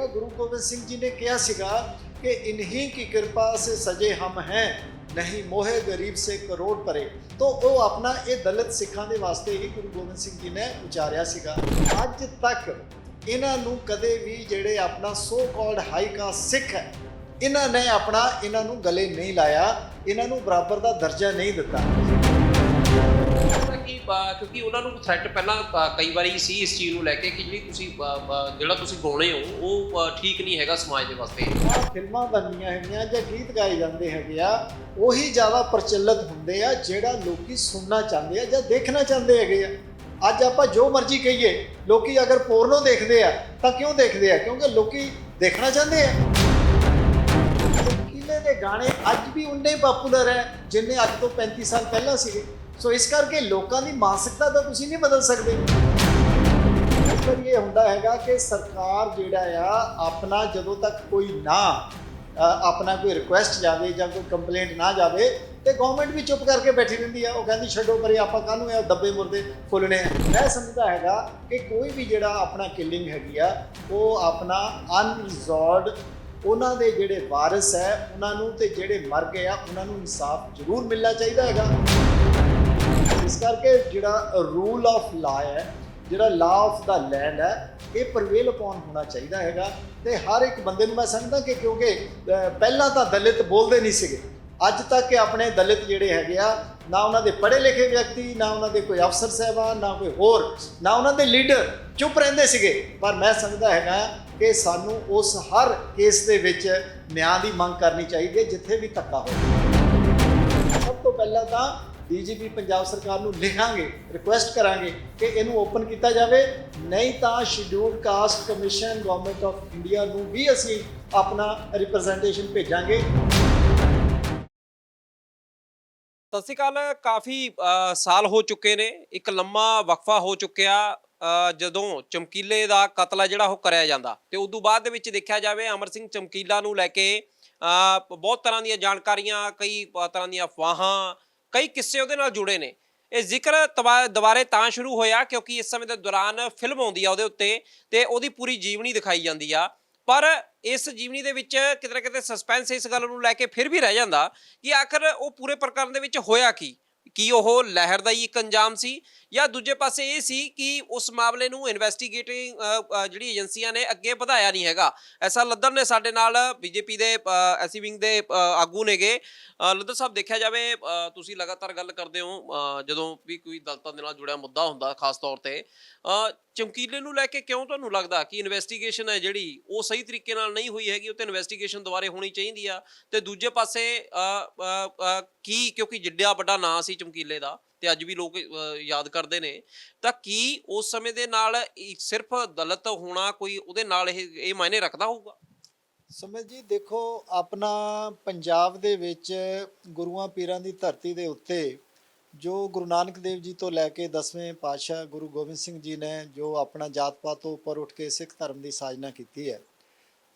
ਜਿਹੜਾ ਗੁਰੂ ਗੋਬਿੰਦ ਸਿੰਘ ਜੀ ਨੇ ਕਿਹਾ ਸੀਗਾ ਕਿ ਇਨਹੀ ਕੀ ਕਿਰਪਾ ਸੇ ਸਜੇ ਹਮ ਹੈ, ਨਹੀਂ ਮੋਹੇ ਗਰੀਬ ਸੇ ਕਰੋੜ ਪਰੇ। ਤੋਂ ਉਹ ਆਪਣਾ ਇਹ ਦਲਿਤ ਸਿੱਖਾਂ ਦੇ ਵਾਸਤੇ ਹੀ ਗੁਰੂ ਗੋਬਿੰਦ ਸਿੰਘ ਜੀ ਨੇ ਉਚਾਰਿਆ ਸੀਗਾ। ਅੱਜ ਤੱਕ ਇਹਨਾਂ ਨੂੰ ਕਦੇ ਵੀ ਜਿਹੜੇ ਆਪਣਾ so called high caste Sikh ਹੈ, ਇਹਨਾਂ ਨੇ ਆਪਣਾ, ਇਹਨਾਂ ਨੂੰ ਗਲੇ ਨਹੀਂ ਲਾਇਆ, ਇਹਨਾਂ ਨੂੰ ਬਰਾਬਰ ਦਾ ਦਰਜਾ ਨਹੀਂ ਦਿੱਤਾ। ਪਤਾ ਕਿਉਂਕਿ ਉਹਨਾਂ ਨੂੰ ਥ੍ਰੈਟ ਪਹਿਲਾਂ ਕਈ ਵਾਰੀ ਸੀ ਇਸ ਚੀਜ਼ ਨੂੰ ਲੈ ਕੇ ਕਿ ਜਿਹੜੀ ਤੁਸੀਂ ਜਿਹੜਾ ਤੁਸੀਂ ਗਾਉਣੇ ਹੋ, ਉਹ ਠੀਕ ਨਹੀਂ ਹੈਗਾ ਸਮਾਜ ਦੇ ਵਾਸਤੇ। ਫਿਲਮਾਂ ਬਣਨੀਆਂ ਹੈਗੀਆਂ ਜਾਂ ਗੀਤ ਗਾਏ ਜਾਂਦੇ ਹੈਗੇ ਆ, ਉਹੀ ਜ਼ਿਆਦਾ ਪ੍ਰਚਲਿਤ ਹੁੰਦੇ ਆ ਜਿਹੜਾ ਲੋਕੀ ਸੁਣਨਾ ਚਾਹੁੰਦੇ ਆ ਜਾਂ ਦੇਖਣਾ ਚਾਹੁੰਦੇ ਹੈਗੇ ਆ। ਅੱਜ ਆਪਾਂ ਜੋ ਮਰਜ਼ੀ ਕਹੀਏ, ਲੋਕੀ ਅਗਰ ਪੋਰਨੋ ਦੇਖਦੇ ਆ, ਤਾਂ ਕਿਉਂ ਦੇਖਦੇ ਆ? ਕਿਉਂਕਿ ਲੋਕੀ ਦੇਖਣਾ ਚਾਹੁੰਦੇ ਆ। ਕਿਲੇ ਦੇ ਗਾਣੇ ਅੱਜ ਵੀ ਉਨੇ ਪਪੂਲਰ ਹੈ, ਜਿੰਨੇ ਅੱਜ ਤੋਂ 35 ਸਾਲ ਪਹਿਲਾਂ ਸੀਗੇ। ਸੋ ਇਸ ਕਰਕੇ ਲੋਕਾਂ ਦੀ ਮਾਨਸਿਕਤਾ ਤਾਂ ਤੁਸੀਂ ਨਹੀਂ ਬਦਲ ਸਕਦੇ। ਪਰ ਇਹ ਹੁੰਦਾ ਹੈਗਾ ਕਿ ਸਰਕਾਰ ਜਿਹੜਾ ਆ, ਆਪਣਾ ਜਦੋਂ ਤੱਕ ਕੋਈ ਨਾ ਆਪਣਾ ਕੋਈ ਰਿਕੁਐਸਟ ਜਾਵੇ ਜਾਂ ਕੋਈ ਕੰਪਲੇਂਟ ਨਾ ਜਾਵੇ, ਤੇ ਗਵਰਨਮੈਂਟ ਵੀ ਚੁੱਪ ਕਰਕੇ ਬੈਠੀ ਰਹਿੰਦੀ ਆ। ਉਹ ਕਹਿੰਦੀ, ਛੱਡੋ ਪਰੇ, ਆਪਾਂ ਕਾਹਨੂੰ ਇਹ ਦੱਬੇ ਮੁਰਦੇ ਫੁੱਲਣੇ ਆ? ਮੈਂ ਸਮਝਦਾ ਹੈਗਾ ਕਿ ਕੋਈ ਵੀ ਜਿਹੜਾ ਆਪਣਾ ਕਿਲਿੰਗ ਹੈਗੀ ਆ, ਉਹ ਆਪਣਾ ਅਨਰਿਜ਼ੋਲਵਡ ਉਹਨਾਂ ਦੇ ਜਿਹੜੇ ਵਾਰਿਸ ਹੈ, ਉਹਨਾਂ ਨੂੰ ਤੇ ਜਿਹੜੇ ਮਰ ਗਏ ਆ, ਉਹਨਾਂ ਨੂੰ ਇਨਸਾਫ ਜ਼ਰੂਰ ਮਿਲਣਾ ਚਾਹੀਦਾ ਹੈਗਾ। ਇਸ ਕਰਕੇ ਜਿਹੜਾ ਰੂਲ ਆਫ ਲਾ ਹੈ, ਜਿਹੜਾ ਲਾ ਆਫ ਦਾ ਲੈਂਡ ਹੈ, ਇਹ ਪ੍ਰਵੇਲ ਅਪਨ ਹੋਣਾ ਚਾਹੀਦਾ ਹੈਗਾ। ਤੇ ਹਰ ਇੱਕ ਬੰਦੇ ਨੂੰ ਮੈਂ ਸਮਝਦਾ ਕਿ ਕਿਉਂਕਿ ਪਹਿਲਾਂ ਤਾਂ ਦਲਿਤ ਬੋਲਦੇ ਨਹੀਂ ਸੀਗੇ। ਅੱਜ ਤੱਕ ਆਪਣੇ ਦਲਿਤ ਜਿਹੜੇ ਹੈਗੇ ਆ, ਨਾ ਉਹਨਾਂ ਦੇ ਪੜ੍ਹੇ ਲਿਖੇ ਵਿਅਕਤੀ, ਨਾ ਉਹਨਾਂ ਦੇ ਕੋਈ ਅਫਸਰ ਸਾਹਿਬਾਨ ਨਾ ਕੋਈ ਹੋਰ, ਨਾ ਉਹਨਾਂ ਦੇ ਲੀਡਰ ਚੁੱਪ ਰਹਿੰਦੇ ਸੀਗੇ। ਪਰ ਮੈਂ ਸਮਝਦਾ ਹੈਗਾ ਕਿ ਸਾਨੂੰ ਉਸ ਹਰ ਕੇਸ ਦੇ ਵਿੱਚ ਨਿਆਂ ਦੀ ਮੰਗ ਕਰਨੀ ਚਾਹੀਦੀ ਹੈ, ਜਿੱਥੇ ਵੀ ਧੱਕਾ ਹੋਵੇ। ਸਭ ਤੋਂ ਪਹਿਲਾਂ ਤਾਂ ਡੀਜੀਪੀ ਪੰਜਾਬ ਸਰਕਾਰ ਨੂੰ ਲਿਖਾਂਗੇ ਰਿਕੁਐਸਟ ਕਰਾਂਗੇ ਕਿ ਇਹਨੂੰ ਓਪਨ ਕੀਤਾ ਜਾਵੇ। ਨਹੀਂ ਤਾਂ scheduled caste commission government of India ਨੂੰ ਵੀ ਅਸੀਂ ਆਪਣਾ ਰਿਪਰੈਜ਼ੈਂਟੇਸ਼ਨ ਭੇਜਾਂਗੇ। ਸਤਿ ਸ਼੍ਰੀ ਅਕਾਲ। ਕਾਫੀ ਸਾਲ ਹੋ ਚੁੱਕੇ ਨੇ। ਇੱਕ ਲੰਮਾ ਵਕਫਾ ਹੋ ਚੁੱਕਿਆ ਜਦੋਂ ਚਮਕੀਲੇ ਦਾ ਕਤਲ ਹੈ ਜਿਹੜਾ ਉਹ ਕਰਿਆ ਜਾਂਦਾ। ਤੇ ਉਸ ਤੋਂ ਬਾਅਦ ਦੇ ਵਿੱਚ ਦੇਖਿਆ ਜਾਵੇ ਅਮਰ ਸਿੰਘ ਚਮਕੀਲਾ ਨੂੰ ਲੈ ਕੇ ਅਹ, ਬਹੁਤ ਤਰ੍ਹਾਂ ਦੀਆਂ ਜਾਣਕਾਰੀਆਂ ਕਈ ਤਰ੍ਹਾਂ ਦੀਆਂ ਅਫਵਾਹਾਂ ਕਈ ਕਿੱਸੇ ਉਹਦੇ ਨਾਲ ਜੁੜੇ ਨੇ। ਇਹ ਜ਼ਿਕਰ ਤਵਾ- ਦੁਬਾਰੇ ਤਾਂ ਸ਼ੁਰੂ ਹੋਇਆ ਕਿਉਂਕਿ ਇਸ ਸਮੇਂ ਦੇ ਦੌਰਾਨ ਫਿਲਮ ਆਉਂਦੀ ਆ ਉਹਦੇ ਉੱਤੇ ਤੇ ਉਹਦੀ ਪੂਰੀ ਜੀਵਨੀ ਦਿਖਾਈ ਜਾਂਦੀ ਆ। ਪਰ ਇਸ ਜੀਵਨੀ ਦੇ ਵਿੱਚ ਕਿਤੇ ਨਾ ਕਿਤੇ ਸਸਪੈਂਸ ਇਸ ਗੱਲ ਨੂੰ ਲੈ ਕੇ ਫਿਰ ਵੀ ਰਹਿ ਜਾਂਦਾ ਕਿ ਆਖਰ ਉਹ ਪੂਰੇ ਪ੍ਰਕਰਨ ਦੇ ਵਿੱਚ ਹੋਇਆ ਕੀ। ਕੀ ਉਹ ਲਹਿਰ ਦਾ ਹੀ ਇੱਕ ਅੰਜਾਮ ਸੀ ਜਾਂ ਦੂਜੇ ਪਾਸੇ ਇਹ ਸੀ ਕਿ ਉਸ ਮਾਮਲੇ ਨੂੰ ਇਨਵੈਸਟੀਗੇਟਿੰਗ ਜਿਹੜੀ ਏਜੰਸੀਆਂ ਨੇ ਅੱਗੇ ਵਧਾਇਆ ਨਹੀਂ ਹੈਗਾ। ਐਸਾ ਲੱਦਰ ਨੇ ਸਾਡੇ ਨਾਲ ਬੀਜੇਪੀ ਦੇ ਐਸੀ ਵਿੰਗ ਦੇ ਆਗੂ ਨੇਗੇ। ਅ, ਲੱਦਰ ਸਾਹਿਬ ਦੇਖਿਆ ਜਾਵੇ ਤੁਸੀਂ ਲਗਾਤਾਰ ਗੱਲ ਕਰਦੇ ਹੋ ਜਦੋਂ ਵੀ ਕੋਈ ਦਲਤਾਂ ਦੇ ਨਾਲ ਜੁੜਿਆ ਮੁੱਦਾ ਹੁੰਦਾ ਖਾਸ ਤੌਰ ਤੇ ਚਮਕੀਲੇ ਨੂੰ ਲੈ ਕੇ ਕਿਉਂ ਤੁਹਾਨੂੰ ਲੱਗਦਾ ਕਿ ਇਨਵੈਸਟੀਗੇਸ਼ਨ ਹੈ ਜਿਹੜੀ ਉਹ ਸਹੀ ਤਰੀਕੇ ਨਾਲ ਨਹੀਂ ਹੋਈ ਹੈਗੀ ਉਹ ਉੱਤੇ ਇਨਵੈਸਟੀਗੇਸ਼ਨ ਦੁਬਾਰੇ ਹੋਣੀ ਚਾਹੀਦੀ ਆ? ਤੇ ਦੂਜੇ ਪਾਸੇ ਕੀ ਕਿਉਂਕਿ ਜਿੱਡਿਆ ਵੱਡਾ ਨਾਂ ਸੀ ਚਮਕੀਲੇ ਦਾ ਤੇ ਅੱਜ ਵੀ ਲੋਕ ਯਾਦ ਕਰਦੇ ਨੇ। ਤਾਂ ਕੀ ਉਸ ਸਮੇਂ ਦੇ ਨਾਲ ਸਿਰਫ ਦਲਿਤ ਹੋਣਾ ਕੋਈ ਉਹਦੇ ਨਾਲ ਇਹ ਇਹ ਮਾਇਨੇ ਰੱਖਦਾ ਹੋਊਗਾ? ਸਮਝ ਜੀ, ਦੇਖੋ, ਆਪਣਾ ਪੰਜਾਬ ਦੇ ਵਿੱਚ ਗੁਰੂਆਂ ਪੀਰਾਂ ਦੀ ਧਰਤੀ ਦੇ ਉੱਤੇ ਜੋ ਗੁਰੂ ਨਾਨਕ ਦੇਵ ਜੀ ਤੋਂ ਲੈ ਕੇ 10ਵੇਂ ਪਾਤਸ਼ਾਹ ਗੁਰੂ ਗੋਬਿੰਦ ਸਿੰਘ ਜੀ ਨੇ ਜੋ ਆਪਣਾ ਜਾਤ ਪਾਤ ਤੋਂ ਉੱਪਰ ਉੱਠ ਕੇ ਸਿੱਖ ਧਰਮ ਦੀ ਸਾਜਨਾ ਕੀਤੀ ਹੈ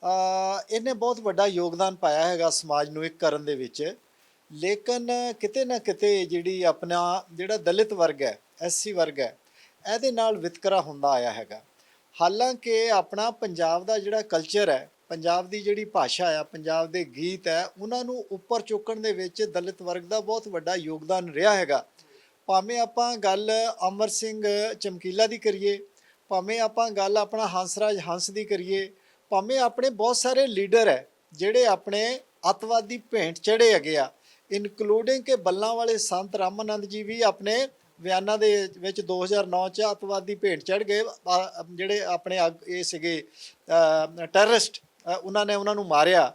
ਆ ਇਹਨੇ ਬਹੁਤ ਵੱਡਾ ਯੋਗਦਾਨ ਪਾਇਆ ਹੈਗਾ ਸਮਾਜ ਨੂੰ ਇੱਕ ਕਰਨ ਦੇ ਵਿੱਚ। ਲੇਕਿਨ ਕਿਤੇ ਨਾ ਕਿਤੇ ਜਿਹੜੀ ਆਪਣਾ ਜਿਹੜਾ ਦਲਿਤ ਵਰਗ ਹੈ ਐਸਸੀ ਵਰਗ ਹੈ, ਇਹਦੇ ਨਾਲ ਵਿਤਕਰਾ ਹੁੰਦਾ ਆਇਆ ਹੈਗਾ। ਹਾਲਾਂਕਿ ਆਪਣਾ ਪੰਜਾਬ ਦਾ ਜਿਹੜਾ ਕਲਚਰ ਹੈ, ਪੰਜਾਬ ਦੀ ਜਿਹੜੀ ਭਾਸ਼ਾ ਆ ਪੰਜਾਬ ਦੇ ਗੀਤ ਹੈ, ਉਹਨਾਂ ਨੂੰ ਉੱਪਰ ਚੁੱਕਣ ਦੇ ਵਿੱਚ ਦਲਿਤ ਵਰਗ ਦਾ ਬਹੁਤ ਵੱਡਾ ਯੋਗਦਾਨ ਰਿਹਾ ਹੈਗਾ। ਭਾਵੇਂ ਆਪਾਂ ਗੱਲ ਅਮਰ ਸਿੰਘ ਚਮਕੀਲਾ ਦੀ ਕਰੀਏ, ਭਾਵੇਂ ਆਪਾਂ ਗੱਲ ਆਪਣਾ ਹੰਸਰਾਜ ਹੰਸ ਦੀ ਕਰੀਏ, ਭਾਵੇਂ ਆਪਣੇ ਬਹੁਤ ਸਾਰੇ ਲੀਡਰ ਹੈ, ਜਿਹੜੇ ਆਪਣੇ ਅੱਤਵਾਦੀ ਭੇਂਟ ਚੜੇ ਹੈਗੇ ਆ ਇਨਕਲੂਡਿੰਗ ਕਿ ਬੱਲਾਂ ਵਾਲੇ ਸੰਤ ਰਾਮਾਨੰਦ ਜੀ ਵੀ ਆਪਣੇ ਬਿਆਨਾਂ ਦੇ ਵਿੱਚ 2009 ਚ ਅੱਤਵਾਦੀ ਭੇਟ ਚੜ ਗਏ। ਜਿਹੜੇ ਆਪਣੇ ਆਗ- ਇਹ ਸੀਗੇ ਟੈਰਰਿਸਟ ਉਹਨਾਂ ਨੇ ਉਹਨਾਂ ਨੂੰ ਮਾਰਿਆ।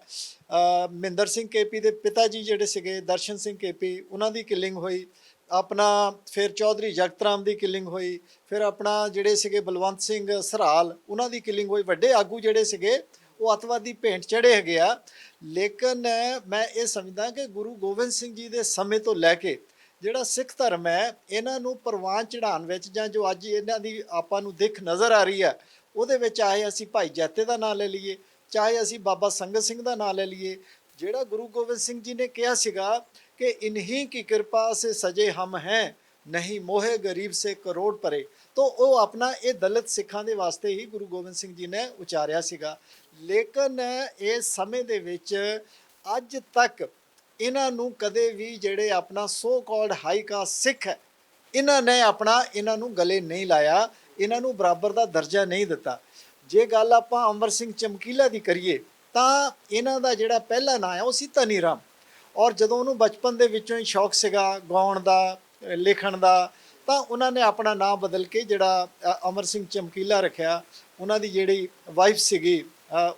ਮਹਿੰਦਰ ਸਿੰਘ ਕੇਪੀ ਦੇ ਪਿਤਾ ਜੀ ਜਿਹੜੇ ਸੀਗੇ, ਦਰਸ਼ਨ ਸਿੰਘ ਕੇਪੀ, ਉਹਨਾਂ ਦੀ ਕਿਲਿੰਗ ਹੋਈ। ਆਪਣਾ ਫਿਰ ਚੌਧਰੀ ਜਗਤਰਾਮ ਦੀ ਕਿਲਿੰਗ ਹੋਈ। ਫਿਰ ਆਪਣਾ ਜਿਹੜੇ ਸੀਗੇ ਬਲਵੰਤ ਸਿੰਘ ਸਰਾਲ, ਉਹਨਾਂ ਦੀ ਕਿਲਿੰਗ ਹੋਈ। ਵੱਡੇ ਆਗੂ ਜਿਹੜੇ ਸੀਗੇ ਉਹ ਅਤਵਾਦੀ ਭੇਂਟ ਚੜੇ ਹੈਗੇ ਆ। ਲੇਕਿਨ ਮੈਂ ਇਹ ਸਮਝਦਾ ਕਿ ਗੁਰੂ ਗੋਬਿੰਦ ਸਿੰਘ ਜੀ ਦੇ ਸਮੇਂ ਤੋਂ ਲੈ ਕੇ ਜਿਹੜਾ ਸਿੱਖ ਧਰਮ ਹੈ, ਇਹਨਾਂ ਨੂੰ ਪ੍ਰਵਾਨ ਚੜਾਉਣ ਵਿੱਚ ਜਾਂ ਜੋ ਅੱਜ ਇਹਨਾਂ ਦੀ ਆਪਾਂ ਨੂੰ ਦਿੱਖ ਨਜ਼ਰ ਆ ਰਹੀ ਹੈ, ਉਹਦੇ ਵਿੱਚ ਚਾਹੇ ਅਸੀਂ ਭਾਈ ਜੈਤੇ ਦਾ ਨਾਮ ਲੈ ਲਈਏ, ਚਾਹੇ ਅਸੀਂ ਬਾਬਾ ਸੰਗਤ ਸਿੰਘ ਦਾ ਨਾਮ ਲੈ ਲਈਏ, ਜਿਹੜਾ ਗੁਰੂ ਗੋਬਿੰਦ ਸਿੰਘ ਜੀ ਨੇ ਕਿਹਾ ਸੀਗਾ ਕਿ ਇਨਹੀ ਕੀ ਕਿਰਪਾ ਸੇ ਸਜੇ ਹਮ ਹੈ ਨਹੀਂ, ਮੋਹੇ ਗਰੀਬ ਸੇ ਕਰੋੜ ਪਰੇ। ਤੋ ਉਹ ਆਪਣਾ ਇਹ ਦਲਿਤ ਸਿੱਖਾਂ ਦੇ ਵਾਸਤੇ ਹੀ ਗੁਰੂ ਗੋਬਿੰਦ ਸਿੰਘ ਜੀ ਨੇ ਉਚਾਰਿਆ ਸੀਗਾ। ਲੇਕਿਨ ਇਸ ਸਮੇਂ ਦੇ ਵਿੱਚ ਅੱਜ ਤੱਕ ਇਹਨਾਂ ਨੂੰ ਕਦੇ ਵੀ ਜਿਹੜੇ ਆਪਣਾ so called high caste Sikh ਹੈ, ਇਹਨਾਂ ਨੇ ਆਪਣਾ ਇਹਨਾਂ ਨੂੰ ਗਲੇ ਨਹੀਂ ਲਾਇਆ, ਇਹਨਾਂ ਨੂੰ ਬਰਾਬਰ ਦਾ ਦਰਜਾ ਨਹੀਂ ਦਿੱਤਾ। ਜੇ ਗੱਲ ਆਪਾਂ ਅਮਰ ਸਿੰਘ ਚਮਕੀਲਾ ਦੀ ਕਰੀਏ, ਤਾਂ ਇਹਨਾਂ ਦਾ ਜਿਹੜਾ ਪਹਿਲਾ ਨਾਂ ਹੈ, ਉਹ ਸੀ ਧਨੀ ਰਾਮ। ਔਰ ਜਦੋਂ ਉਹਨੂੰ ਬਚਪਨ ਦੇ ਵਿੱਚੋਂ ਹੀ ਸ਼ੌਕ ਸੀਗਾ, ਗਾਉਣ ਦਾ ਲਿਖਣ ਦਾ, ਤਾਂ ਉਹਨਾਂ ਨੇ ਆਪਣਾ ਨਾਮ ਬਦਲ ਕੇ ਜਿਹੜਾ ਅਮਰ ਸਿੰਘ ਚਮਕੀਲਾ ਰੱਖਿਆ। ਉਹਨਾਂ ਦੀ ਜਿਹੜੀ ਵਾਈਫ ਸੀਗੀ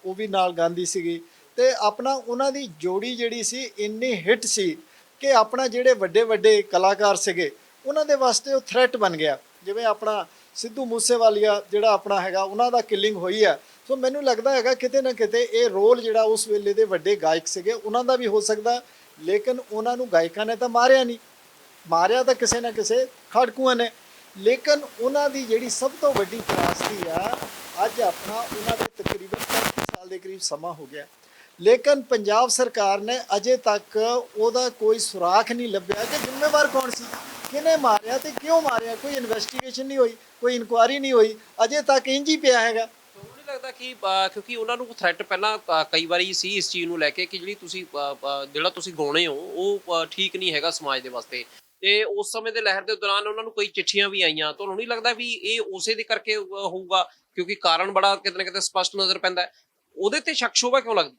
ਉਹ ਵੀ ਨਾਲ ਗਾਉਂਦੀ ਸੀਗੀ। ਤੇ ਆਪਣਾ ਉਹਨਾਂ ਦੀ ਜੋੜੀ ਜਿਹੜੀ ਸੀ, ਇੰਨੀ ਹਿੱਟ ਸੀ ਕਿ ਆਪਣਾ ਜਿਹੜੇ ਵੱਡੇ ਵੱਡੇ ਕਲਾਕਾਰ ਸੀਗੇ, ਉਹਨਾਂ ਦੇ ਵਾਸਤੇ ਉਹ ਥ੍ਰੈਟ ਬਣ ਗਿਆ। ਜਿਵੇਂ ਆਪਣਾ ਸਿੱਧੂ ਮੂਸੇਵਾਲੀਆ ਜਿਹੜਾ ਆਪਣਾ ਹੈਗਾ, ਉਹਨਾਂ ਦਾ ਕਿਲਿੰਗ ਹੋਈ ਹੈ ਸੋ ਮੈਨੂੰ ਲੱਗਦਾ ਹੈਗਾ ਕਿਤੇ ਨਾ ਕਿਤੇ ਇਹ ਰੋਲ ਜਿਹੜਾ ਉਸ ਵੇਲੇ ਦੇ ਵੱਡੇ ਗਾਇਕ ਸੀਗੇ, ਉਹਨਾਂ ਦਾ ਵੀ ਹੋ ਸਕਦਾ। ਲੇਕਿਨ ਉਹਨਾਂ ਨੂੰ ਗਾਇਕਾਂ ਨੇ ਤਾਂ ਮਾਰਿਆ ਨਹੀਂ। ਮਾਰਿਆ ਤਾਂ ਕਿਸੇ ਨਾ ਕਿਸੇ ਖੜਕੂਆਂ ਨੇ। ਲੇਕਿਨ ਉਹਨਾਂ ਦੀ ਜਿਹੜੀ ਸਭ ਤੋਂ ਵੱਡੀ ਤਰਾਸਦੀ ਆ, ਅੱਜ ਆਪਣਾ ਉਹਨਾਂ ਦੇ ਤਕਰੀਬਨ 35 ਸਾਲ ਦੇ ਕਰੀਬ ਸਮਾਂ ਹੋ ਗਿਆ। ਲੇਕਿਨ ਪੰਜਾਬ ਸਰਕਾਰ ਨੇ ਅਜੇ ਤੱਕ ਉਹਦਾ ਕੋਈ ਸੁਰਾਖ ਨਹੀਂ ਲੱਭਿਆ ਕਿ ਜ਼ਿੰਮੇਵਾਰ ਕੌਣ ਸੀ? ਕਿਹਨੇ ਮਾਰਿਆ ਤੇ ਕਿਉਂ ਮਾਰਿਆ? ਕੋਈ ਇਨਵੈਸਟੀਗੇਸ਼ਨ ਨਹੀਂ ਹੋਈ, ਕੋਈ ਇਨਕੁਆਇਰੀ ਨਹੀਂ ਹੋਈ। ਅਜੇ ਤੱਕ ਇੰਜ ਹੀ ਪਿਆ ਹੈਗਾ। ਤੁਹਾਨੂੰ ਨਹੀਂ ਲੱਗਦਾ ਕਿ ਕਿਉਂਕਿ ਉਹਨਾਂ ਨੂੰ ਥ੍ਰੈਟ ਪਹਿਲਾਂ ਕਈ ਵਾਰੀ ਸੀ ਇਸ ਚੀਜ਼ ਨੂੰ ਲੈ ਕੇ ਕਿ ਜਿਹੜੀ ਤੁਸੀਂ ਜਿਹੜਾ ਤੁਸੀਂ ਗਾਉਣੇ ਹੋ, ਉਹ ਠੀਕ ਨਹੀਂ ਹੈਗਾ ਸਮਾਜ ਦੇ ਵਾਸਤੇ। ਤੇ ਉਸ ਸਮੇਂ ਦੇ ਲਹਿਰ ਦੇ ਦੌਰਾਨ ਉਹਨਾਂ ਨੂੰ ਕਈ ਚਿੱਠੀਆਂ ਵੀ ਆਈਆਂ। ਤੁਹਾਨੂੰ ਨਹੀਂ ਲੱਗਦਾ ਵੀ ਇਹ ਉਸੇ ਦੇ ਕਰਕੇ ਹੋਊਗਾ? ਕਿਉਂਕਿ ਕਾਰਨ ਬੜਾ ਕਿਤੇ ਨਾ ਕਿਤੇ ਸਪਸ਼ਟ ਨਜ਼ਰ ਪੈਂਦਾ ਹੈ। ਉਹਦੇ ਤੇ ਸ਼ੱਕ ਸ਼ੋਭਾ ਕਿਉਂ ਲੱਗਦੀ?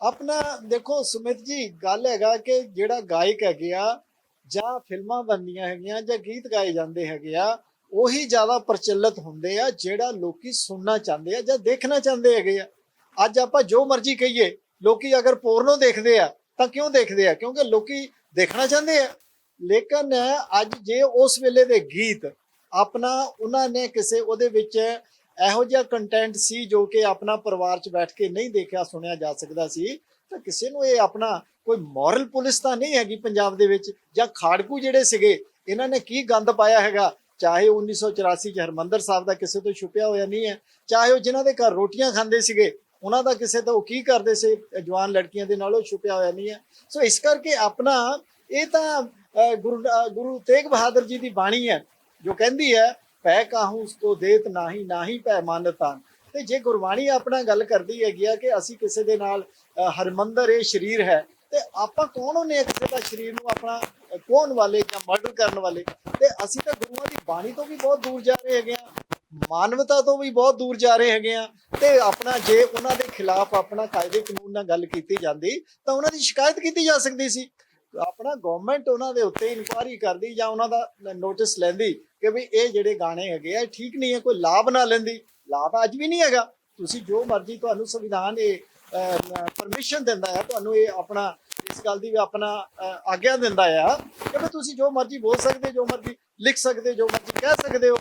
ਆਪਣਾ ਦੇਖੋ, ਸੁਮਿਤ ਜੀ, ਗੱਲ ਹੈਗਾ ਕਿ ਜਿਹੜਾ ਗਾਇਕ ਹੈਗੇ ਆ, ਜਾਂ ਫਿਲਮਾਂ ਬਣਦੀਆਂ ਹੈਗੀਆਂ, ਜਾਂ ਗੀਤ ਗਾਏ ਜਾਂਦੇ ਹੈਗੇ ਆ, ਉਹੀ ਜ਼ਿਆਦਾ ਪ੍ਰਚਲਿਤ ਹੁੰਦੇ ਆ, ਜਿਹੜਾ ਲੋਕੀ ਸੁਣਨਾ ਚਾਹੁੰਦੇ ਆ ਜਾਂ ਦੇਖਣਾ ਚਾਹੁੰਦੇ ਹੈਗੇ ਆ। ਅੱਜ ਆਪਾਂ ਜੋ ਮਰਜ਼ੀ ਕਹੀਏ, ਲੋਕੀ ਅਗਰ ਪੋਰਨੋ ਦੇਖਦੇ ਆ, ਤਾਂ ਕਿਉਂ ਦੇਖਦੇ ਆ? ਕਿਉਂਕਿ ਲੋਕੀ ਦੇਖਣਾ ਚਾਹੁੰਦੇ ਆ। ਲੇਕਿਨ ਅੱਜ ਜੇ ਉਸ ਵੇਲੇ ਦੇ ਗੀਤ ਆਪਣਾ, ਉਹਨਾਂ ਨੇ ਕਿਸੇ ਉਹਦੇ ਵਿੱਚ ਇਹੋ ਜਿਹਾ ਕੰਟੈਂਟ ਸੀ ਜੋ ਕਿ ਆਪਣਾ ਪਰਿਵਾਰ 'ਚ ਬੈਠ ਕੇ ਨਹੀਂ ਦੇਖਿਆ, ਸੁਣਿਆ ਜਾ ਸਕਦਾ ਸੀ, ਤਾਂ ਕਿਸੇ ਨੂੰ ਇਹ ਆਪਣਾ ਕੋਈ ਮੋਰਲ ਪੁਲਿਸ ਤਾਂ ਨਹੀਂ ਹੈਗੀ ਪੰਜਾਬ ਦੇ ਵਿੱਚ, ਜਾਂ ਖਾੜਕੂ ਜਿਹੜੇ ਸੀਗੇ, ਇਹਨਾਂ ਨੇ ਕੀ ਗੰਦ ਪਾਇਆ ਹੈਗਾ? ਚਾਹੇ 1984 ਚ ਹਰਮੰਦਰ ਸਾਹਿਬ ਦਾ ਕਿਸੇ ਤੋਂ ਛੁਪਿਆ ਹੋਇਆ ਨਹੀਂ ਹੈ, ਚਾਹੇ ਉਹ ਜਿਨ੍ਹਾਂ ਦੇ ਘਰ ਰੋਟੀਆਂ ਖਾਂਦੇ ਸੀਗੇ, ਉਹਨਾਂ ਦਾ ਕਿਸੇ ਤੋਂ ਉਹ ਕੀ ਕਰਦੇ ਸੀ? ਜਵਾਨ ਲੜਕੀਆਂ ਦੇ ਨਾਲ ਉਹ ਛੁਪਿਆ ਹੋਇਆ ਨਹੀਂ ਹੈ। ਸੋ ਇਸ ਕਰਕੇ ਆਪਣਾ ਇਹ ਤਾਂ ਗੁਰੂ ਗੁਰੂ ਤੇਗ ਬਹਾਦਰ ਜੀ ਦੀ ਬਾਣੀ ਹੈ ਜੋ ਕਹਿੰਦੀ ਹੈ ਭੈ ਕਾਹੂ ਉਸ ਕੋ ਦੇਤ ਨਾਹੀ ਨਾਹੀ ਪੈ ਮਾਨਤਾ ਤੇ ਜੇ ਗੁਰਬਾਣੀ ਆਪਣਾ ਗੱਲ ਕਰਦੀ ਹੈਗੀ ਆ ਕਿ ਅਸੀਂ ਕਿਸੇ ਦੇ ਨਾਲ ਅ, ਹਰਮੰਦਰ ਇਹ ਸਰੀਰ ਹੈ ਤੇ ਆਪਾਂ ਕੌਣ ਹੁੰਨੇ ਆ ਕਿਸੇ ਦਾ ਸਰੀਰ ਨੂੰ ਆਪਣਾ ਅ, ਵਾਲੇ ਜਾਂ ਮਰਡਰ ਕਰਨ ਵਾਲੇ? ਤੇ ਅਸੀਂ ਤਾਂ ਗੁਰੂਆਂ ਦੀ ਬਾਣੀ ਤੋਂ ਵੀ ਬਹੁਤ ਦੂਰ ਜਾ ਰਹੇ ਹੈਗੇ ਆ ਮਾਨਵਤਾ ਤੋਂ ਵੀ ਬਹੁਤ ਦੂਰ ਜਾ ਰਹੇ ਹੈਗੇ ਆ ਤੇ ਆਪਣਾ ਜੇ ਉਹਨਾਂ ਦੇ ਖਿਲਾਫ ਆਪਣਾ ਕਾਇਦੇ ਕਾਨੂੰਨ ਨਾਲ ਗੱਲ ਕੀਤੀ ਜਾਂਦੀ ਤਾਂ ਉਹਨਾਂ ਦੀ ਸ਼ਿਕਾਇਤ ਕੀਤੀ ਜਾ ਸਕਦੀ ਸੀ। ਆਪਣਾ ਗਵਰਨਮੈਂਟ ਉਹਨਾਂ ਦੇ ਉੱਤੇ ਇਨਕੁਆਇਰੀ ਕਰਦੀ ਜਾਂ ਉਹਨਾਂ ਦਾ ਨੋਟਿਸ ਲੈਂਦੀ ਕਿ ਵੀ ਇਹ ਜਿਹੜੇ ਗਾਣੇ ਹੈਗੇ ਆ, ਇਹ ਠੀਕ ਨਹੀਂ ਹੈ, ਕੋਈ ਲਾਭ ਨਾ ਲੈਂਦੀ। ਲਾਭ ਅੱਜ ਵੀ ਨਹੀਂ ਹੈਗਾ। ਤੁਸੀਂ ਜੋ ਮਰਜ਼ੀ ਤੁਹਾਨੂੰ ਸੰਵਿਧਾਨ ਇਹ ਪਰਮਿਸ਼ਨ ਦਿੰਦਾ ਹੈ ਤੁਹਾਨੂੰ ਇਹ ਆਪਣਾ, ਇਸ ਗੱਲ ਦੀ ਵੀ ਆਪਣਾ ਆਗਿਆ ਦਿੰਦਾ ਆ ਕਿ ਵੀ ਤੁਸੀਂ ਜੋ ਮਰਜ਼ੀ ਬੋਲ ਸਕਦੇ, ਜੋ ਮਰਜ਼ੀ ਲਿਖ ਸਕਦੇ, ਜੋ ਮਰਜ਼ੀ ਕਹਿ ਸਕਦੇ ਹੋ।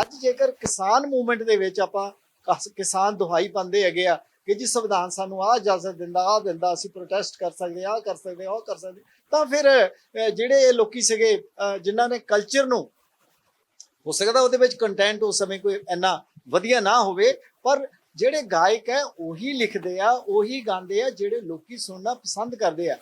ਅੱਜ ਜੇਕਰ ਕਿਸਾਨ ਮੂਵਮੈਂਟ ਦੇ ਵਿੱਚ ਆਪਾਂ ਕਸ- ਕਿਸਾਨ ਦੁਹਾਈ ਪਾਉਂਦੇ ਹੈਗੇ ਆ ਕਿ ਜੀ ਸੰਵਿਧਾਨ ਸਾਨੂੰ ਆਹ ਇਜਾਜ਼ਤ ਦਿੰਦਾ, ਆਹ ਦਿੰਦਾ, ਅਸੀਂ ਪ੍ਰੋਟੈਸਟ ਕਰ ਸਕਦੇ, ਆਹ ਕਰ ਸਕਦੇ, ਉਹ ਕਰ ਸਕਦੇ। ਤਾਂ ਫਿਰ ਜਿਹੜੇ ਇਹ ਲੋਕੀ ਸੀਗੇ ਅਹ, ਜਿਨ੍ਹਾਂ ਨੇ ਕਲਚਰ ਨੂੰ ਹੋ ਸਕਦਾ ਉਹਦੇ ਵਿੱਚ ਕੰਟੈਂਟ ਉਸ ਸਮੇਂ ਕੋਈ ਇੰਨਾ ਵਧੀਆ ਨਾ ਹੋਵੇ ਪਰ ਜਿਹੜੇ ਗਾਇਕ ਹੈ ਉਹੀ ਲਿਖਦੇ ਆ ਉਹੀ ਗਾਉਂਦੇ ਆ ਜਿਹੜੇ ਲੋਕੀ ਸੁਣਨਾ ਪਸੰਦ ਕਰਦੇ ਆ।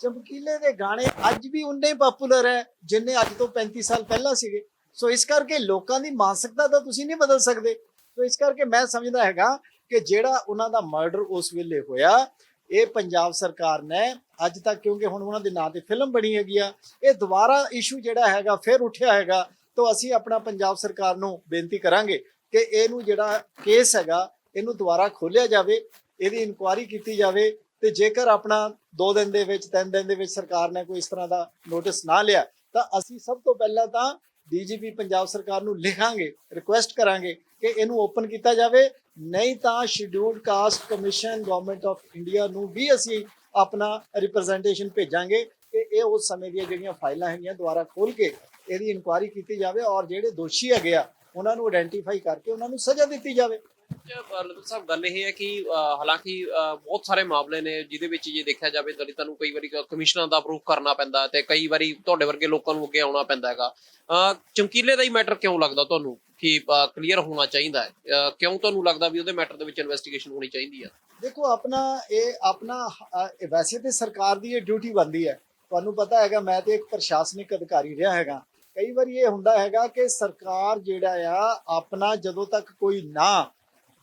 ਚਮਕੀਲੇ ਦੇ ਗਾਣੇ ਅੱਜ ਵੀ ਉਨੇ ਪਪੂਲਰ ਹੈ ਜਿੰਨੇ ਅੱਜ ਤੋਂ 35 ਸਾਲ ਪਹਿਲਾਂ ਸੀਗੇ। ਸੋ ਇਸ ਕਰਕੇ ਲੋਕਾਂ ਦੀ ਮਾਨਸਿਕਤਾ ਤਾਂ ਤੁਸੀਂ ਨਹੀਂ ਬਦਲ ਸਕਦੇ। ਸੋ ਇਸ ਕਰਕੇ ਮੈਂ ਸਮਝਦਾ ਹੈਗਾ ਕਿ ਜਿਹੜਾ ਉਹਨਾਂ ਦਾ ਮਰਡਰ ਉਸ ਵੇਲੇ ਹੋਇਆ ਇਹ ਪੰਜਾਬ ਸਰਕਾਰ ਨੇ ਅੱਜ ਤੱਕ ਕਿਉਂਕਿ ਹੁਣ ਉਹਨਾਂ ਦੇ ਨਾਂ ਤੇ ਫਿਲਮ ਬਣੀ ਹੈਗੀ ਆ, ਇਹ ਦੁਬਾਰਾ ਇਸ਼ੂ ਜਿਹੜਾ ਹੈਗਾ ਫਿਰ ਉੱਠਿਆ ਹੈਗਾ, ਤਾਂ ਅਸੀਂ ਆਪਣਾ ਪੰਜਾਬ ਸਰਕਾਰ ਨੂੰ ਬੇਨਤੀ ਕਰਾਂਗੇ ਕਿ ਇਹਨੂੰ ਜਿਹੜਾ ਕੇਸ ਹੈਗਾ, ਇਹਨੂੰ ਦੁਬਾਰਾ ਖੋਲਿਆ ਜਾਵੇ, ਇਹਦੀ ਇਨਕੁਆਇਰੀ ਕੀਤੀ ਜਾਵੇ ਤੇ ਜੇਕਰ ਆਪਣਾ 2 ਦਿਨ ਦੇ ਵਿੱਚ 3 ਦਿਨ ਦੇ ਵਿੱਚ ਸਰਕਾਰ ਨੇ ਕੋਈ ਇਸ ਤਰ੍ਹਾਂ ਦਾ ਨੋਟਿਸ ਨਾ ਲਿਆ, ਤਾਂ ਅਸੀਂ ਸਭ ਤੋਂ ਪਹਿਲਾਂ ਤਾਂ ਡੀਜੀਪੀ ਪੰਜਾਬ ਸਰਕਾਰ ਨੂੰ ਲਿਖਾਂਗੇ ਰਿਕੁਐਸਟ ਕਰਾਂਗੇ ਕਿ ਇਹਨੂੰ ਓਪਨ ਕੀਤਾ ਜਾਵੇ, ਨਹੀਂ ਤਾਂ scheduled caste commission government of India ਨੂੰ ਵੀ ਅਸੀਂ ਆਪਣਾ ਰਿਪਰੈਜ਼ੈਂਟੇਸ਼ਨ ਭੇਜਾਂਗੇ ਕਿ ਇਹ ਉਸ ਸਮੇਂ ਦੀਆਂ ਜਿਹੜੀਆਂ ਫਾਈਲਾਂ ਹੈਗੀਆਂ ਦੁਬਾਰਾ ਖੋਲ ਕੇ ਇਹਦੀ ਇਨਕੁਆਇਰੀ ਕੀਤੀ ਜਾਵੇ ਔਰ ਜਿਹੜੇ ਦੋਸ਼ੀ ਹੈਗੇ ਆ, ਉਹਨਾਂ ਨੂੰ ਆਇਡੈਂਟੀਫਾਈ ਕਰਕੇ ਉਹਨਾਂ ਨੂੰ ਸਜ਼ਾ ਦਿੱਤੀ ਜਾਵੇ। ਲਲਿਤ ਸਾਹਿਬ ਗੱਲ ਇਹ ਹੈ ਕਿ ਅ, ਹਾਲਾਂਕਿ ਅ, ਬਹੁਤ ਸਾਰੇ ਮਾਮਲੇ ਨੇ ਜਿਹਦੇ ਵਿੱਚ ਜੇ ਦੇਖਿਆ ਜਾਵੇ ਦਲਿਤਾਂ ਨੂੰ ਕਈ ਵਾਰੀ ਕਮਿਸ਼ਨਾਂ ਦਾ ਅਪਰੂਵ ਕਰਨਾ ਪੈਂਦਾ ਹੈ ਤੇ ਕਈ ਵਾਰੀ ਤੁਹਾਡੇ ਵਰਗੇ ਲੋਕਾਂ ਨੂੰ ਅੱਗੇ ਆਉਣਾ ਪੈਂਦਾ ਹੈਗਾ। ਅ, ਚਮਕੀਲੇ ਦਾ ਹੀ ਮੈਟਰ ਕਿਉਂ ਲੱਗਦਾ ਤੁਹਾਨੂੰ ਕਿ ਕਲੀਅਰ ਹੋਣਾ ਚਾਹੀਦਾ ਹੈ? ਅ, ਕਿਉਂ ਤੁਹਾਨੂੰ ਲੱਗਦਾ ਵੀ ਉਹਦੇ ਮੈਟਰ ਦੇ ਵਿੱਚ ਇਨਵੈਸਟੀਗੇਸ਼ਨ ਹੋਣੀ ਚਾਹੀਦੀ ਹੈ? ਦੇਖੋ ਆਪਣਾ ਇਹ ਆਪਣਾ ਅ, ਇਹ ਵੈਸੇ ਤੇ ਸਰਕਾਰ ਦੀ ਇਹ ਡਿਊਟੀ ਬਣਦੀ ਹੈ। ਤੁਹਾਨੂੰ ਪਤਾ ਹੈਗਾ ਮੈਂ ਤੇ ਇੱਕ ਪ੍ਰਸ਼ਾਸਨਿਕ ਅਧਿਕਾਰੀ ਰਿਹਾ ਹੈਗਾ। ਕਈ ਵਾਰੀ ਇਹ ਹੁੰਦਾ ਹੈਗਾ ਕਿ ਸਰਕਾਰ ਜਿਹੜਾ ਆ ਆਪਣਾ ਜਦੋਂ ਤੱਕ ਕੋਈ ਨਾ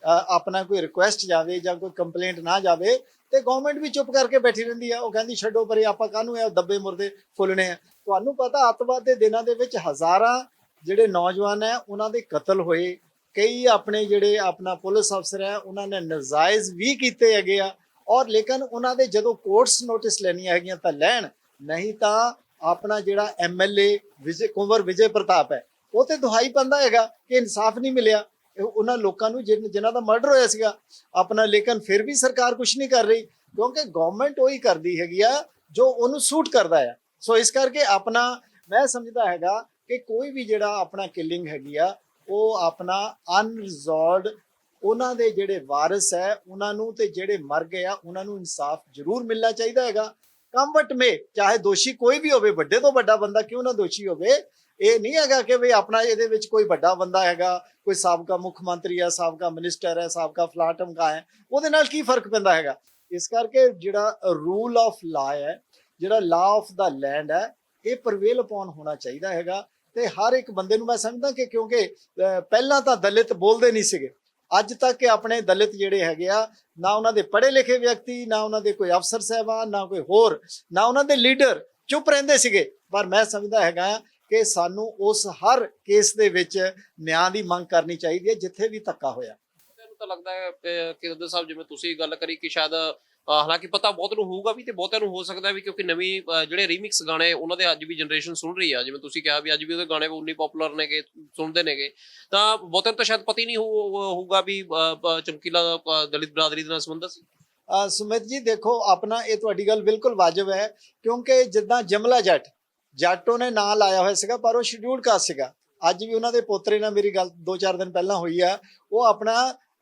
ਆਪਣਾ ਕੋਈ ਰਿਕੁਐਸਟ ਜਾਵੇ ਜਾਂ ਕੋਈ ਕੰਪਲੇਂਟ ਨਾ ਜਾਵੇ ਤੇ ਗਵਰਨਮੈਂਟ ਵੀ ਚੁੱਪ ਕਰਕੇ ਬੈਠੀ ਰਹਿੰਦੀ ਆ। ਉਹ ਕਹਿੰਦੀ, ਛੱਡੋ ਪਰੇ, ਆਪਾਂ ਕਾਹਨੂੰ ਇਹ ਦੱਬੇ ਮੁਰਦੇ ਫੁੱਲਣੇ ਆ? ਤੁਹਾਨੂੰ ਪਤਾ, ਅੱਤਵਾਦ ਦੇ ਦਿਨਾਂ ਦੇ ਵਿੱਚ ਹਜ਼ਾਰਾਂ ਜਿਹੜੇ ਨੌਜਵਾਨ ਹੈ, ਉਹਨਾਂ ਦੇ ਕਤਲ ਹੋਏ। ਕਈ ਆਪਣੇ ਜਿਹੜੇ ਆਪਣਾ ਪੁਲਿਸ ਅਫਸਰ ਹੈ, ਉਹਨਾਂ ਨੇ ਨਜਾਇਜ਼ ਵੀ ਕੀਤੇ ਹੈਗੇ ਆ। ਔਰ ਲੇਕਿਨ ਉਹਨਾਂ ਦੇ ਜਦੋਂ ਕੋਰਟਸ ਨੋਟਿਸ ਲੈਣੀਆਂ ਹੈਗੀਆਂ ਤਾਂ ਲੈਣ, ਨਹੀਂ ਤਾਂ ਆਪਣਾ ਜਿਹੜਾ ਐਮਐਲਏ ਵਿਜੇ ਕੁੰਵਰ ਵਿਜੇ ਪ੍ਰਤਾਪ ਹੈ, ਉਹ ਤੇ ਦੁਹਾਈ ਪੰਦਾ ਹੈਗਾ ਕਿ ਇਨਸਾਫ ਨਹੀਂ ਮਿਲਿਆ। ਉਹਨਾਂ ਲੋਕਾਂ ਨੂੰ ਜਿਨ- ਜਿਨ੍ਹਾਂ ਦਾ ਮਰਡਰ ਹੋਇਆ ਸੀਗਾ, ਆਪਣਾ ਲੇਕਿਨ ਫਿਰ ਵੀ ਸਰਕਾਰ ਕੁਝ ਨਹੀਂ ਕਰ ਰਹੀ, ਕਿਉਂਕਿ ਗਵਰਨਮੈਂਟ ਉਹੀ ਕਰਦੀ ਹੈਗੀ ਆ, ਜੋ ਉਹਨੂੰ ਸੂਟ ਕਰਦਾ ਹੈ ਸੋ ਇਸ ਕਰਕੇ ਆਪਣਾ, ਮੈਂ ਸਮਝਦਾ ਹੈਗਾ ਕਿ ਕੋਈ ਵੀ ਜਿਹੜਾ ਆਪਣਾ ਕਿਲਿੰਗ ਹੈਗੀ ਆ, ਉਹ ਆਪਣਾ ਅਨਰਿਜ਼ੋਲਵਡ ਉਹਨਾਂ ਦੇ ਜਿਹੜੇ ਵਾਰਿਸ ਹੈ, ਉਹਨਾਂ ਨੂੰ ਤੇ ਜਿਹੜੇ ਮਰ ਗਏ ਆ, ਉਹਨਾਂ ਨੂੰ ਇਨਸਾਫ ਜ਼ਰੂਰ ਮਿਲਣਾ ਚਾਹੀਦਾ ਹੈਗਾ। ਕੰਵਟ ਮੇ ਚਾਹੇ ਦੋਸ਼ੀ ਕੋਈ ਵੀ ਹੋਵੇ, ਵੱਡੇ ਤੋਂ ਵੱਡਾ ਬੰਦਾ ਕਿਉਂ ਨਾ ਦੋਸ਼ੀ ਹੋਵੇ ਇਹ ਨਹੀਂ ਹੈਗਾ ਕਿ ਵੀ ਆਪਣਾ ਇਹਦੇ ਵਿੱਚ ਕੋਈ ਵੱਡਾ ਬੰਦਾ ਹੈਗਾ, ਕੋਈ ਸਾਬਕਾ ਮੁੱਖ ਮੰਤਰੀ ਹੈ, ਸਾਬਕਾ ਮਿਨਿਸਟਰ ਹੈ, ਸਾਬਕਾ ਫਲਾਟਮ ਕਾ ਹੈ, ਉਹਦੇ ਨਾਲ ਕੀ ਫ਼ਰਕ ਪੈਂਦਾ ਹੈਗਾ? ਇਸ ਕਰਕੇ ਜਿਹੜਾ ਰੂਲ ਆਫ ਲਾ ਹੈ, ਜਿਹੜਾ ਲਾ ਆਫ ਦਾ ਲੈਂਡ ਹੈ, ਇਹ ਪ੍ਰਵੇਲ ਅਪਨ ਹੋਣਾ ਚਾਹੀਦਾ ਹੈਗਾ ਤੇ ਹਰ ਇੱਕ ਬੰਦੇ ਨੂੰ ਮੈਂ ਸਮਝਦਾ ਕਿ ਕਿਉਂਕਿ ਪਹਿਲਾਂ ਤਾਂ ਦਲਿਤ ਬੋਲਦੇ ਨਹੀਂ ਸੀਗੇ। ਅੱਜ ਤੱਕ ਕਿ ਆਪਣੇ ਦਲਿਤ ਜਿਹੜੇ ਹੈਗੇ ਆ, ਨਾ ਉਹਨਾਂ ਦੇ ਪੜ੍ਹੇ ਲਿਖੇ ਵਿਅਕਤੀ, ਨਾ ਉਹਨਾਂ ਦੇ ਕੋਈ ਅਫਸਰ ਸਹਿਬਾਨ, ਨਾ ਕੋਈ ਹੋਰ, ਨਾ ਉਹਨਾਂ ਦੇ ਲੀਡਰ ਚੁੱਪ ਰਹਿੰਦੇ ਸੀਗੇ। ਪਰ ਮੈਂ ਸਮਝਦਾ ਹੈਗਾ ਕਿ ਸਾਨੂੰ ਉਸ ਹਰ ਕੇਸ ਦੇ ਵਿੱਚ ਨਿਆਂ ਦੀ ਮੰਗ ਕਰਨੀ ਚਾਹੀਦੀ ਹੈ ਜਿੱਥੇ ਵੀ ਧੱਕਾ ਹੋਇਆ। ਮੈਨੂੰ ਤਾਂ ਲੱਗਦਾ ਹੈ ਕਿ ਉਦੋਂ ਸਾਹਿਬ ਜਿਵੇਂ ਤੁਸੀਂ ਗੱਲ ਕਰੀ ਕਿ ਸ਼ਾਇਦ ਹਾਲਾਂਕਿ ਪਤਾ ਬਹੁਤ ਨੂੰ ਹੋਊਗਾ ਵੀ ਤੇ ਬਹੁਤਿਆਂ ਨੂੰ ਹੋ ਸਕਦਾ ਵੀ ਕਿਉਂਕਿ ਨਵੀਂ ਜਿਹੜੇ ਰੀਮਿਕਸ ਗਾਣੇ ਉਹਨਾਂ ਦੇ ਅੱਜ ਵੀ ਜਨਰੇਸ਼ਨ ਸੁਣ ਰਹੀ ਆ। ਜਿਵੇਂ ਤੁਸੀਂ ਕਿਹਾ ਵੀ ਅੱਜ ਵੀ ਉਹਦੇ ਗਾਣੇ ਉਨੀ ਪਪੂਲਰ ਨੇਗੇ ਸੁਣਦੇ ਨੇਗੇ। ਤਾਂ ਬਹੁਤਿਆਂ ਨੂੰ ਤਾਂ ਸ਼ਾਇਦ ਪਤਾ ਹੀ ਨਹੀਂ ਹੋਊ- ਹੋਊਗਾ ਵੀ ਚਮਕੀਲਾ ਦਲਿਤ ਬਰਾਦਰੀ ਦੇ ਨਾਲ ਸੰਬੰਧਤ ਸੀ। ਸੁਮਿਤ ਜੀ ਦੇਖੋ ਆਪਣਾ ਇਹ ਤੁਹਾਡੀ ਗੱਲ ਬਿਲਕੁਲ ਵਾਜਬ ਹੈ ਕਿਉਂਕਿ ਜਿੱਦਾਂ ਜਮਲਾ ਜੱਟ ਜੱਟੋ ਨੇ ਨਾਂ ਲਾਇਆ ਹੋਇਆ ਸੀਗਾ, ਪਰ ਉਹ ਸ਼ਡਿਊਲ ਕਾਸਟ ਸੀਗਾ। ਅੱਜ ਵੀ ਉਹਨਾਂ ਦੇ ਪੋਤਰੇ ਨਾਲ ਮੇਰੀ ਗੱਲ 2-4 ਦਿਨ ਪਹਿਲਾਂ ਹੋਈ ਆ। ਉਹ ਆਪਣਾ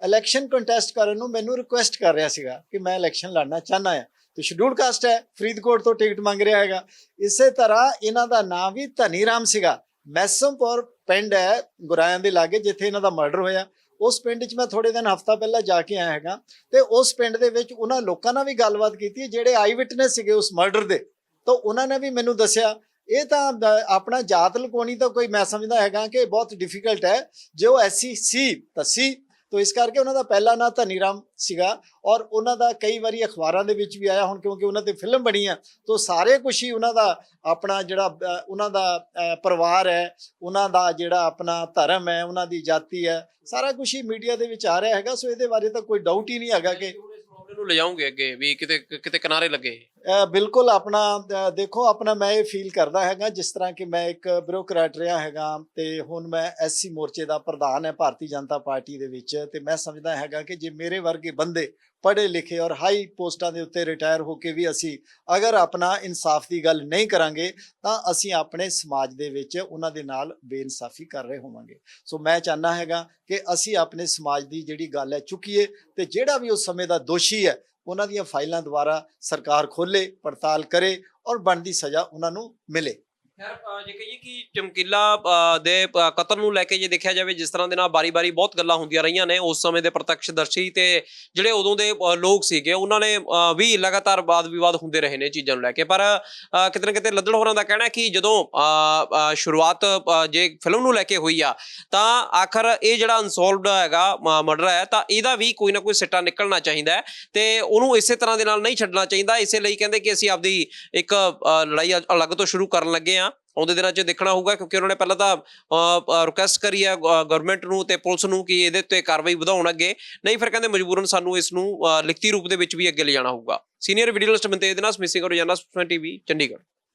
ਇਲੈਕਸ਼ਨ ਕੰਟੈਸਟ ਕਰਨ ਨੂੰ ਮੈਨੂੰ ਰਿਕੁਐਸਟ ਕਰ ਰਿਹਾ ਸੀਗਾ ਕਿ ਮੈਂ ਇਲੈਕਸ਼ਨ ਲੜਨਾ ਚਾਹਨਾ ਆ ਤੇ ਸ਼ਡਿਊਲ ਕਾਸਟ ਹੈ, ਫਰੀਦਕੋਟ ਤੋਂ ਟਿਕਟ ਮੰਗ ਰਿਹਾ ਹੈਗਾ। ਇਸੇ ਤਰ੍ਹਾਂ ਇਹਨਾਂ ਦਾ ਨਾਮ ਵੀ ਧਨੀ ਰਾਮ ਸੀਗਾ। ਮੈਸਮਪੁਰ ਪਿੰਡ ਹੈ, ਗੁਰਾਇਆਂ ਦੇ ਲਾਗੇ, ਜਿੱਥੇ ਇਹਨਾਂ ਦਾ ਮਰਡਰ ਹੋਇਆ। ਉਸ ਪਿੰਡ 'ਚ ਮੈਂ ਥੋੜੇ ਦਿਨ ਹਫਤਾ ਪਹਿਲਾਂ ਜਾ ਕੇ ਆਇਆ ਹੈਗਾ। ਤੇ ਉਸ ਪਿੰਡ ਦੇ ਵਿੱਚ ਉਹਨਾਂ ਲੋਕਾਂ ਨਾਲ ਵੀ ਗੱਲਬਾਤ ਕੀਤੀ, ਜਿਹੜੇ ਆਈ ਵਿਟਨੈਸ ਸੀਗੇ ਉਸ ਮਰਡਰ ਦੇ। ਤਾਂ ਉਹਨਾਂ ਨੇ ਵੀ ਮੈਨੂੰ ਦੱਸਿਆ ਇਹ ਤਾਂ ਆਪਣਾ ਜਾਤ ਲਕੋਣੀ ਤਾਂ ਕੋਈ ਮੈਂ ਸਮਝਦਾ ਹੈਗਾ ਕਿ ਬਹੁਤ ਡਿਫਿਕਲਟ ਹੈ। ਜੇ ਉਹ ਐਸੀ ਸੀ, ਤਾਂ ਸੀ। ਤਾਂ ਇਸ ਕਰਕੇ ਉਹਨਾਂ ਦਾ ਪਹਿਲਾ ਨਾਂ ਧਨੀਰਾਮ ਸੀਗਾ ਔਰ ਉਹਨਾਂ ਦਾ ਕਈ ਵਾਰੀ ਅਖਬਾਰਾਂ ਦੇ ਵਿੱਚ ਵੀ ਆਇਆ ਹੁਣ ਕਿਉਂਕਿ ਉਹਨਾਂ ਤੇ ਫਿਲਮ ਬਣੀ ਆ, ਤਾਂ ਸਾਰੇ ਕੁਛ ਹੀ ਉਹਨਾਂ ਦਾ ਆਪਣਾ ਜਿਹੜਾ ਉਹਨਾਂ ਦਾ ਪਰਿਵਾਰ ਹੈ, ਉਹਨਾਂ ਦਾ ਜਿਹੜਾ ਆਪਣਾ ਧਰਮ ਹੈ, ਉਹਨਾਂ ਦੀ ਜਾਤੀ ਹੈ, ਸਾਰਾ ਕੁਝ ਹੀ ਮੀਡੀਆ ਦੇ ਵਿੱਚ ਆ ਰਿਹਾ ਹੈਗਾ। ਸੋ ਇਹਦੇ ਬਾਰੇ ਤਾਂ ਕੋਈ ਡਾਊਟ ਹੀ ਨਹੀਂ ਹੈਗਾ ਕਿ ਨੂੰ ਲਿਜਾਉਂਗੇ ਅੱਗੇ ਵੀ ਕਿਤੇ ਕਿਤੇ ਕਿਨਾਰੇ ਲੱਗੇ। ਅ, ਬਿਲਕੁਲ ਆਪਣਾ ਦੇਖੋ ਆਪਣਾ ਮੈਂ ਇਹ ਫੀਲ ਕਰਦਾ ਹੈਗਾ ਜਿਸ ਤਰ੍ਹਾਂ ਕਿ ਮੈਂ ਇੱਕ ਬਿਊਰੋਕਰੈਟ ਰਿਹਾ ਹੈਗਾ ਤੇ ਹੁਣ ਮੈਂ ਐਸਸੀ ਮੋਰਚੇ ਦਾ ਪ੍ਰਧਾਨ ਹੈ ਭਾਰਤੀ ਜਨਤਾ ਪਾਰਟੀ ਦੇ ਵਿੱਚ ਤੇ ਮੈਂ ਸਮਝਦਾ ਹੈਗਾ ਕਿ ਜੇ ਮੇਰੇ ਵਰਗੇ ਬੰਦੇ ਪੜ੍ਹੇ ਲਿਖੇ ਔਰ ਹਾਈ ਪੋਸਟਾਂ ਦੇ ਉੱਤੇ ਰਿਟਾਇਰ ਹੋ ਕੇ ਵੀ ਅਸੀਂ ਅਗਰ ਆਪਣਾ ਇਨਸਾਫ ਦੀ ਗੱਲ ਨਹੀਂ ਕਰਾਂਗੇ, ਤਾਂ ਅਸੀਂ ਆਪਣੇ ਸਮਾਜ ਦੇ ਵਿੱਚ ਉਹਨਾਂ ਦੇ ਨਾਲ ਬੇਇਨਸਾਫੀ ਕਰ ਰਹੇ ਹੋਵਾਂਗੇ। ਸੋ ਮੈਂ ਚਾਹਨਾ ਹੈਗਾ ਕਿ ਅਸੀਂ ਆਪਣੇ ਸਮਾਜ ਦੀ ਜਿਹੜੀ ਗੱਲ ਹੈ ਚੁੱਕੀਏ ਤੇ ਜਿਹੜਾ ਵੀ ਉਸ ਸਮੇਂ ਦਾ ਦੋਸ਼ੀ ਹੈ, ਉਹਨਾਂ ਦੀਆਂ ਫਾਈਲਾਂ ਦੁਆਰਾ ਸਰਕਾਰ ਖੋਲੇ ਪੜਤਾਲ ਕਰੇ ਔਰ ਬਣਦੀ ਸਜ਼ਾ ਉਹਨਾਂ ਨੂੰ ਮਿਲੇ। ਖੈਰ ਜੇ ਕਹੀਏ ਕਿ ਚਮਕੀਲਾ ਦੇ ਕਤਲ ਨੂੰ ਲੈ ਕੇ ਜੇ ਦੇਖਿਆ ਜਾਵੇ, ਜਿਸ ਤਰ੍ਹਾਂ ਦੇ ਨਾਲ ਬਾਰੀ-ਬਾਰੀ ਬਹੁਤ ਗੱਲਾਂ ਹੁੰਦੀਆਂ ਰਹੀਆਂ ਨੇ, ਉਸ ਸਮੇਂ ਦੇ ਪ੍ਰਤੱਖਦਰਸ਼ੀ ਤੇ ਜਿਹੜੇ ਉਦੋਂ ਦੇ ਲੋਕ ਸੀਗੇ, ਉਹਨਾਂ ਨੇ ਵੀ ਲਗਾਤਾਰ ਵਾਦ ਵਿਵਾਦ ਹੁੰਦੇ ਰਹੇ ਨੇ ਚੀਜ਼ਾਂ ਨੂੰ ਲੈ ਕੇ। ਪਰ ਕਿਤੇ ਨਾ ਕਿਤੇ ਲੱਦੜ ਹੋਰਾਂ ਦਾ ਕਹਿਣਾ ਕਿ ਜਦੋਂ ਸ਼ੁਰੂਆਤ ਜੇ ਫਿਲਮ ਨੂੰ ਲੈ ਕੇ ਹੋਈ ਆ, ਤਾਂ ਆਖਰ ਇਹ ਜਿਹੜਾ ਅਨਸੋਲਵਡ ਹੈਗਾ ਮਰਡਰ ਹੈ, ਤਾਂ ਇਹਦਾ ਵੀ ਕੋਈ ਨਾ ਕੋਈ ਸਿੱਟਾ ਨਿਕਲਣਾ ਚਾਹੀਦਾ ਹੈ ਤੇ ਉਹਨੂੰ ਇਸੇ ਤਰ੍ਹਾਂ ਦੇ ਨਾਲ ਨਹੀਂ ਛੱਡਣਾ ਚਾਹੀਦਾ। ਇਸੇ ਲਈ ਕਹਿੰਦੇ ਕਿ ਅਸੀਂ ਆਪਦੀ ਇੱਕ ਲੜਾਈ ਅਲੱਗ ਤੋਂ ਸ਼ੁਰੂ ਕਰਨ ਲੱਗੇ ਆ ਆਉਂਦੇ ਦਿਨਾਂ 'ਚ ਦੇਖਣਾ ਹੋਊਗਾ ਕਿਉਂਕਿ ਉਹਨਾਂ ਨੇ ਪਹਿਲਾਂ ਤਾਂ ਰਿਕੁਐਸਟ ਕਰੀ ਹੈ ਗਵਰਨਮੈਂਟ ਨੂੰ ਤੇ ਪੁਲਿਸ ਨੂੰ ਕਿ ਇਹਦੇ ਉੱਤੇ ਕਾਰਵਾਈ ਵਧਾਉਣ ਅੱਗੇ। ਨਹੀਂ ਫਿਰ ਕਹਿੰਦੇ ਮਜਬੂਰਨ ਸਾਨੂੰ ਇਸ ਨੂੰ ਲਿਖਤੀ ਰੂਪ ਦੇ ਵਿੱਚ ਵੀ ਅੱਗੇ ਲਿਜਾਣਾ ਹੋਊਗਾ। ਸੀਨੀਅਰ ਵੀਡੀਓਲਿਸਟ ਬੰਤੇ ਦੇ ਨਾਲ ਸਮਿਸਿੰਗ ਰੋਜ਼ਾਨਾ ਟੀਵੀ ਚੰਡੀਗੜ੍ਹ।